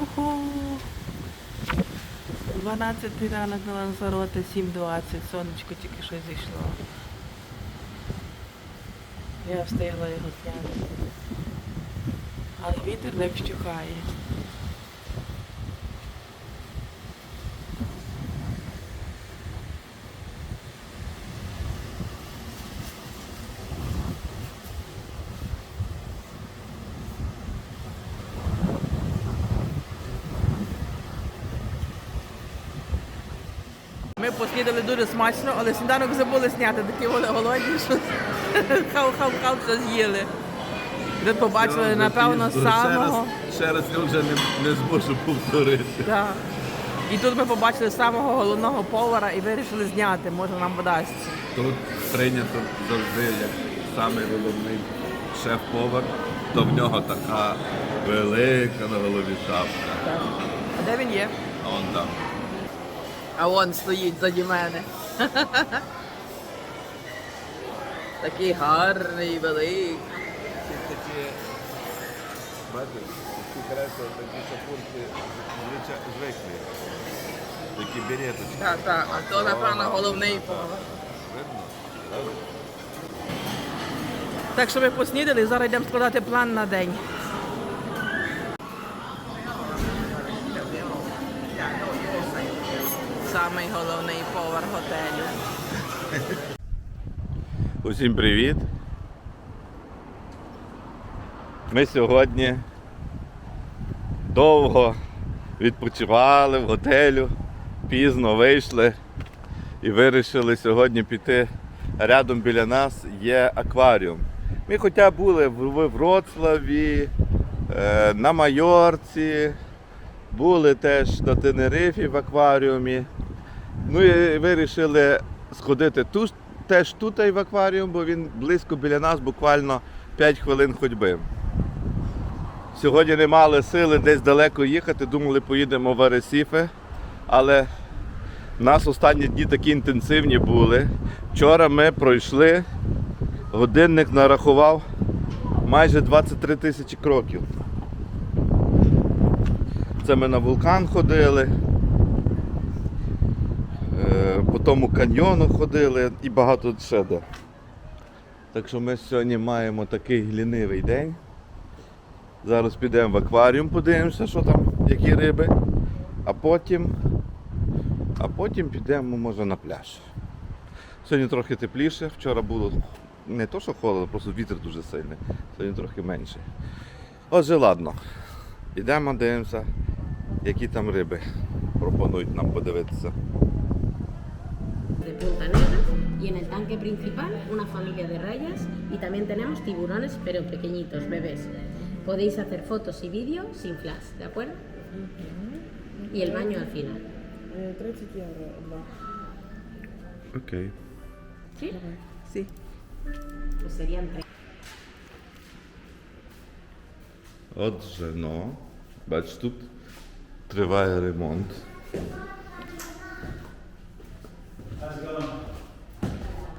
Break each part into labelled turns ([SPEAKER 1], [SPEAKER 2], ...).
[SPEAKER 1] Ого. 12 ранок на Ланзароте, 7.20, сонечко тільки що зійшло. Я встигла його зняти. Але вітер не вщухає. Ми поснідали дуже смачно, але сніданок забули зняти, такі вони голодні, що хав-хав-хав все з'їли. Ви побачили, напевно, самого.
[SPEAKER 2] Ще раз я вже не, зможу повторити.
[SPEAKER 1] Да. І тут ми побачили самого головного повара і вирішили зняти, може нам вдасться.
[SPEAKER 2] Тут прийнято завжди як самий головний шеф-повар, то в нього така велика на голові шапка.
[SPEAKER 1] Так. А де він є?
[SPEAKER 2] А он там.
[SPEAKER 1] А он стоїть заді мене. Такий гарний, великий.
[SPEAKER 2] Такі, бачиш, такі кресла, такі шапурки звикли. Такі береточки.
[SPEAKER 1] Так, так, а то, напевно, головний.
[SPEAKER 2] Видно?
[SPEAKER 1] Так що ми поснідали, зараз йдемо складати план на день. Самий головний повар готелю.
[SPEAKER 2] Усім привіт. Ми сьогодні довго відпочивали в готелю, пізно вийшли і вирішили сьогодні піти. Рядом біля нас є акваріум. Ми хоча були в Вроцлаві, е, на Майорці, були теж на Тенерифі в акваріумі. Ну і вирішили сходити тут, теж тут в акваріум, бо він близько біля нас, буквально 5 хвилин ходьби. Сьогодні не мали сили десь далеко їхати, думали, поїдемо в Аресіфе, але нас останні дні такі інтенсивні були. Вчора ми пройшли, годинник нарахував майже 23 тисячі кроків. Це ми на вулкан ходили. По тому каньйону ходили і багато ще де. Так що ми сьогодні маємо такий лінивий день. Зараз підемо в акваріум, подивимося, що там, які риби. А потім, а потім підемо, може, на пляж. Сьогодні трохи тепліше, вчора було не то, що холодно, просто вітер дуже сильний. Сьогодні трохи менше. Отже, ладно. Йдемо, дивимося, які там риби пропонують нам подивитися.
[SPEAKER 3] de Punta Negra y en el tanque principal una familia de rayas y también tenemos tiburones pero pequeñitos, bebés. Podéis hacer fotos y vídeos sin flash, ¿de acuerdo? Y el baño al final.
[SPEAKER 1] 30 євро одна.
[SPEAKER 2] Окей.
[SPEAKER 3] ¿Sí?
[SPEAKER 1] Сі.
[SPEAKER 3] Pues serían tres.
[SPEAKER 2] Отже, ну, бач, тут триває ремонт.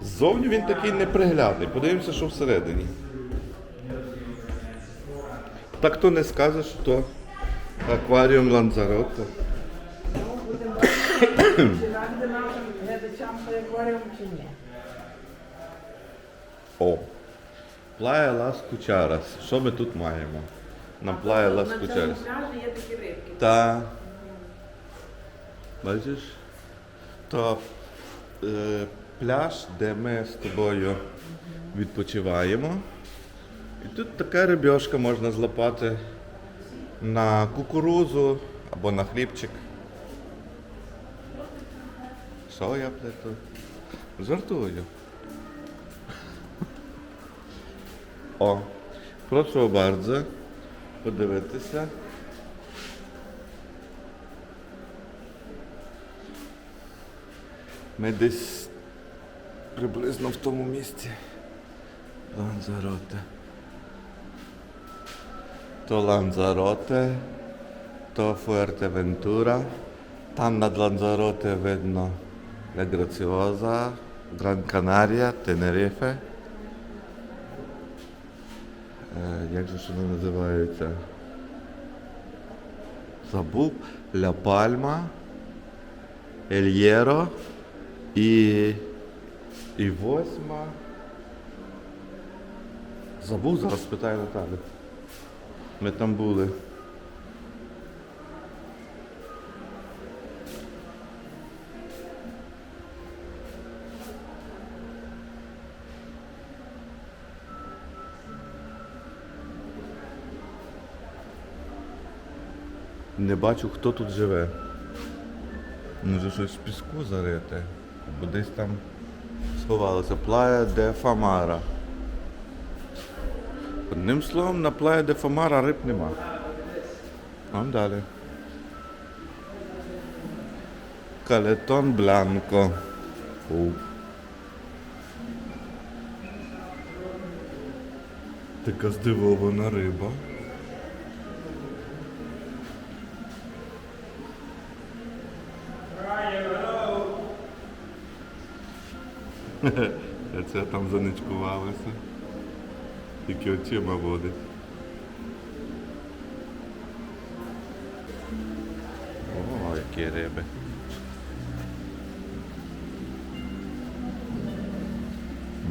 [SPEAKER 2] Ззовні він такий неприглядний. Подивимося, що всередині. Так то не скажеш, що то акваріум Ланзаротто.
[SPEAKER 1] Ради нашим глядачам той акваріум чи ні?
[SPEAKER 2] О. Плая Лас Кучарас. Що ми тут маємо? На Плая Лас
[SPEAKER 1] На цьому пляжі є такі рибки.
[SPEAKER 2] Та. Бачиш? То е, пляж, де ми з тобою відпочиваємо. І тут така рибьошка можна злопати на кукурузу або на хлібчик. Що я плету? Жартую. О, прошу bardzo подивитися. Десь приблизно в тому місці. Ланзароте. То Ланзароте, то Фуертевентура. Там над Ланзароте видно Ля Граціоза, Гран Канарія, Тенерифе. Е, Як же ж вони називаються? Забув Ля Пальма, Ельєро і. І восьма. Забув, зараз питаю Наталю. Ми там були. Не бачу, хто тут живе. Може щось в піску зарити, бо десь там сховалося. Плая де Фамара. Одним словом, на плая де Фамара риб нема. Там далі. Калетон Бланко. Фу. Така здивована риба. Це там заничкувалося. Тільки очима водить. О, які риби.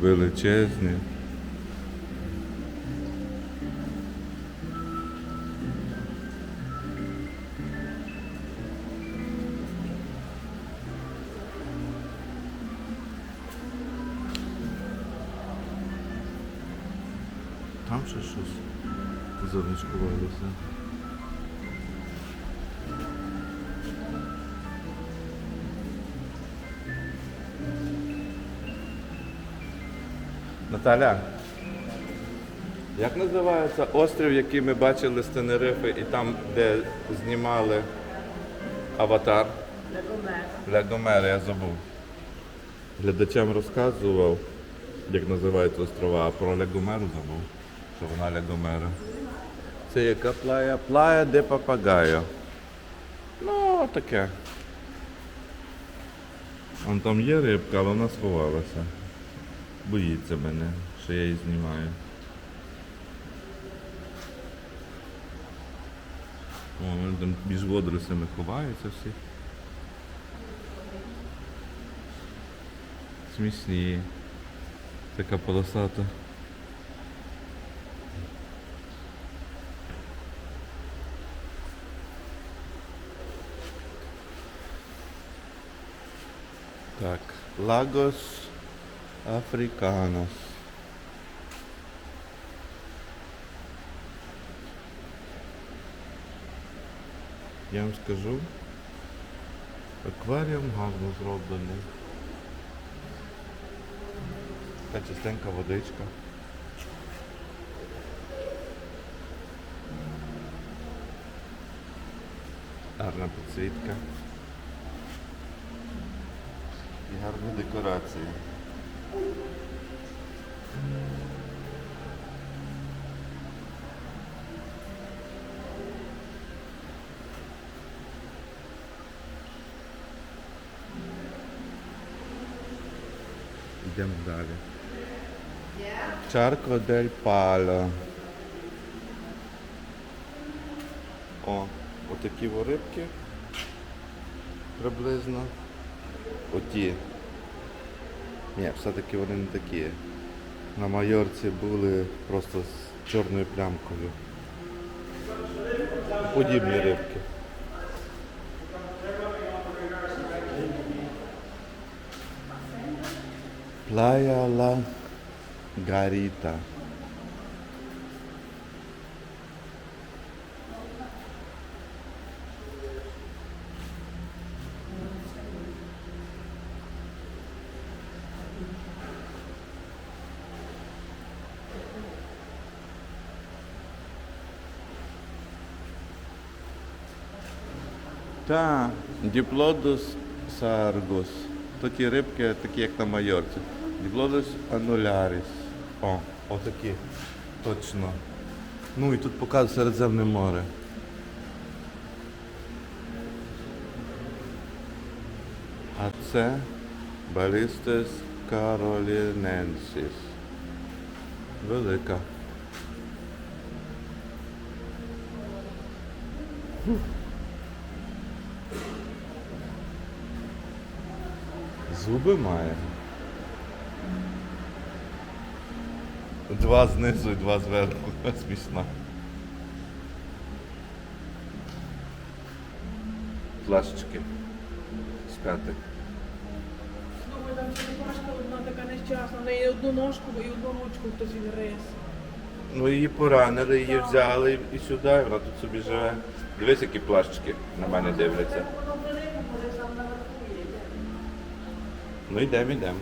[SPEAKER 2] Величезні. Там ще щось заничкувалося. Наталя, як називається острів, який ми бачили з Тенерифи і там, де знімали аватар? Легомер, я забув. Глядачам розказував, як називаються острова, а про Легомеру забув, що вона Легомера. Це яка плая? Плая де Папагайо. Ну, таке. Вон там є рибка, але вона сховалася. Боїться мене, що я її знімаю. О, вони там між водорослями ховаються всі. Смішні. Така полосата. Так, Лагос Африканос. Я вам скажу, акваріум гарно зроблений. Така чистенька водичка. Гарна підсвітка. І гарні декорації. Йдемо далі. Чарко дель Пало. О, отакі рибки приблизно. Оті. Ні, все-таки вони не такі. На майорці були просто з чорною плямкою. Подібні рибки. Плая ла Гаріта. Та, Діплодус саргус. То ті рибки, такі як на майорці. Діплодус ануляріс. О, отакі. Точно. Ну і тут показує Середземне море. А це Балістес Кароліненсіс. Велика. Зуби має. Два знизу і два зверху. Смішно. Плашечки. Спяти.
[SPEAKER 1] Слухай, там черепашка одна така нещасна, в неї одну ножку і одну ручку хтось відгриз.
[SPEAKER 2] Ну її поранили, її взяли і сюди, і вона тут собі живе. Дивись, які плащики на мене дивляться. Ну йдемо, йдемо.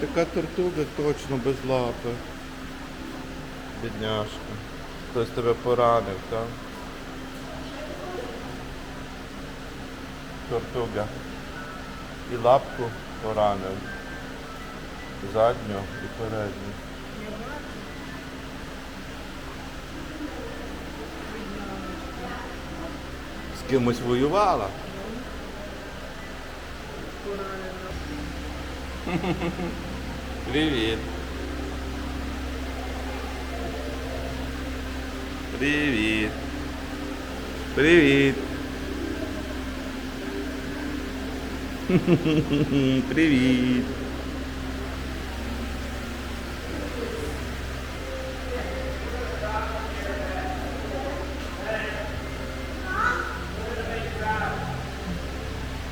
[SPEAKER 2] Така тортуга точно без лапи. Бідняшка. Хтось тебе поранив, так? Тортуга. І лапку поранив. Задню і передню. З кимось воювала. Привіт. Привіт. Привіт. Привіт.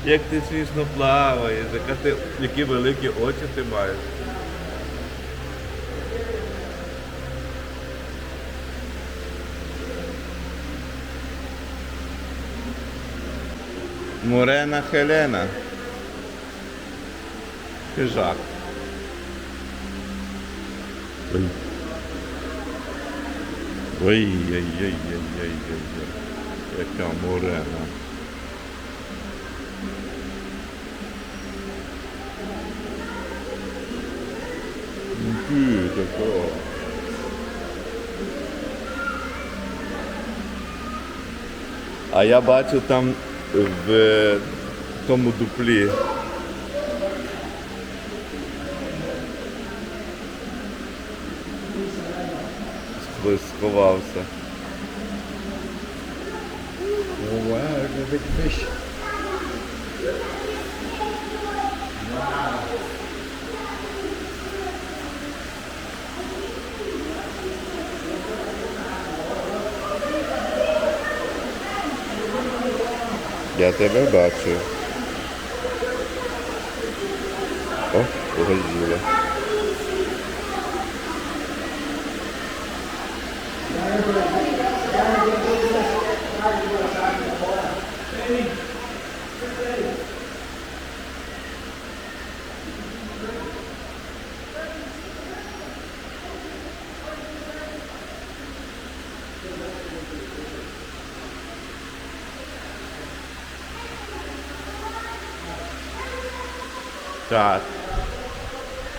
[SPEAKER 2] Як ти смішно плаваєш, яка ти, які великі очі ти маєш. Морена Хелена. Хижак. Ой. Ой-ой-ой-ой-ой-ой. Яка морена. Ти така. А я бачу там в тому дуплі. Хтось сховався.
[SPEAKER 4] Oh wow.
[SPEAKER 2] Я тебе бачу. О, погазіла. Так.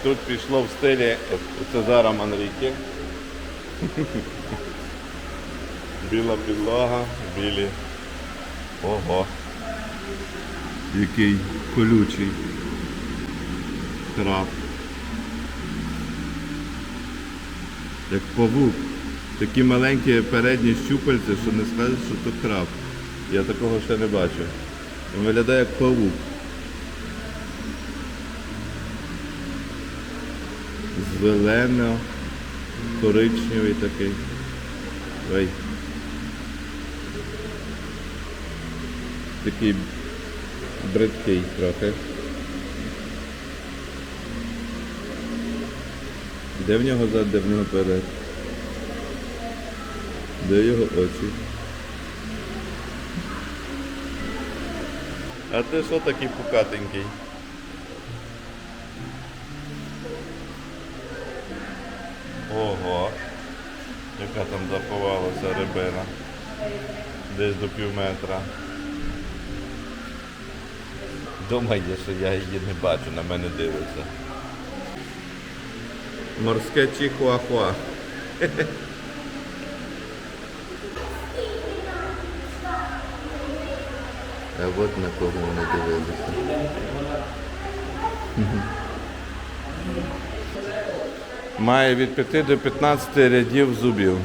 [SPEAKER 2] Тут пішло в стилі Цезара Манріки. Біла підлога, білі. Ого. Який колючий краб. Як павук. Такі маленькі передні щупальці, що не скажеш, що то краб. Я такого ще не бачив. Він виглядає як павук. зелено коричневий такий. Ой. Такий бридкий трохи. Де в нього зад, де в нього перед? Де його очі? А ти що такий пукатенький? Ого, яка там заховалася рибина. Десь до пів метра. Думає, що я її не бачу, на мене дивиться. Морське чихуахуа. А от на кого вони дивилися. Має від 5 до 15 рядів зубів.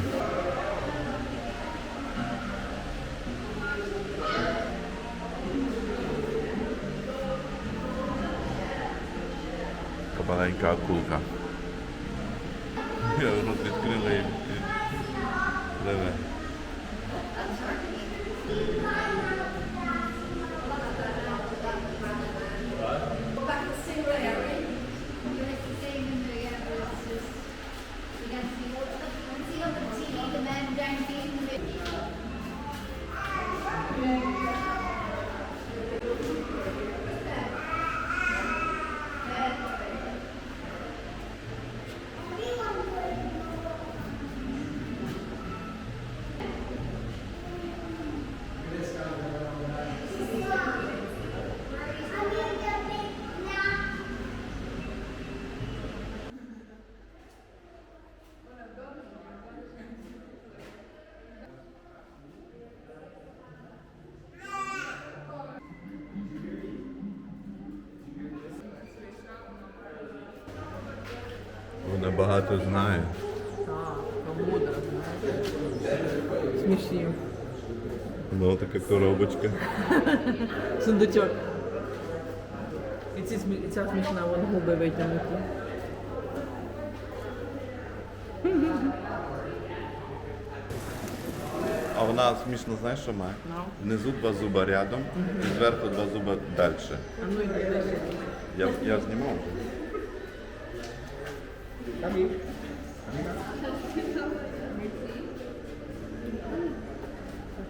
[SPEAKER 2] em casa colocar. Вона багато знає.
[SPEAKER 5] Так, мудро, знаєте. Смішні.
[SPEAKER 2] Ну, така коробочка.
[SPEAKER 5] Сундучок. І, ці, смі- і ця смішна вон губи витягнуті.
[SPEAKER 2] А вона смішно, знаєш, що має?
[SPEAKER 5] Ну.
[SPEAKER 2] Внизу два зуба рядом і зверху два зуба далі.
[SPEAKER 5] А ну йди далі.
[SPEAKER 2] Я, я знімав. Caminho.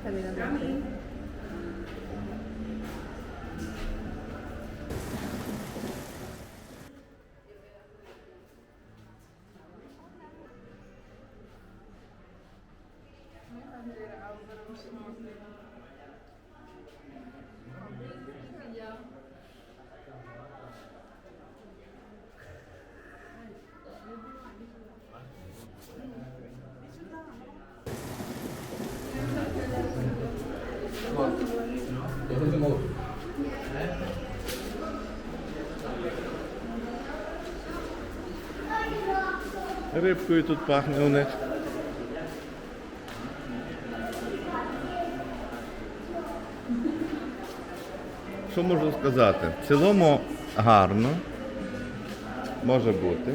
[SPEAKER 2] Caminho. Caminho. Рибкою тут пахне у них. Що можу сказати? В цілому гарно. Може бути.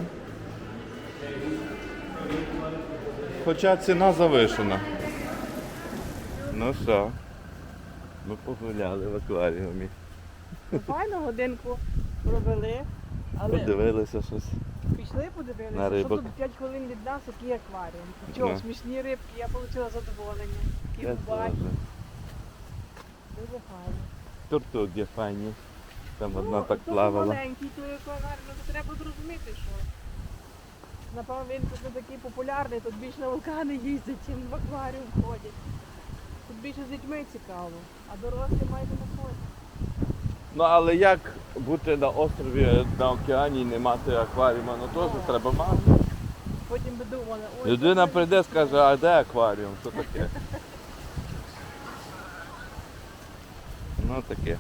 [SPEAKER 2] Хоча ціна завишена. Ну що, ми погуляли в акваріумі.
[SPEAKER 5] Файно годинку провели, але
[SPEAKER 2] Подивилися щось.
[SPEAKER 5] Подивилися,
[SPEAKER 2] На
[SPEAKER 5] що
[SPEAKER 2] рибок.
[SPEAKER 5] тут 5 хвилин від нас, який акваріум. Чого,
[SPEAKER 2] Ну.
[SPEAKER 5] смішні рибки, я отримала задоволення. Такі
[SPEAKER 2] Я
[SPEAKER 5] рубаки,
[SPEAKER 2] теж.
[SPEAKER 5] дуже файно.
[SPEAKER 2] Тортуги файні. Там одна
[SPEAKER 5] Ну,
[SPEAKER 2] так
[SPEAKER 5] то
[SPEAKER 2] плавала.
[SPEAKER 5] маленький, то акваріум, ну, то треба зрозуміти, що. Напевно, він тут не такий популярний, тут більше на вулкани їздять, чим в акваріум ходять. Тут більше з дітьми цікаво, а дорослі майже не ходять.
[SPEAKER 2] Ну але як бути на острові на океані і не мати акваріума? Ну теж треба мати.
[SPEAKER 5] Потім би думали, ой,
[SPEAKER 2] Людина прийде, скаже, а де акваріум? Що таке? Ну таке.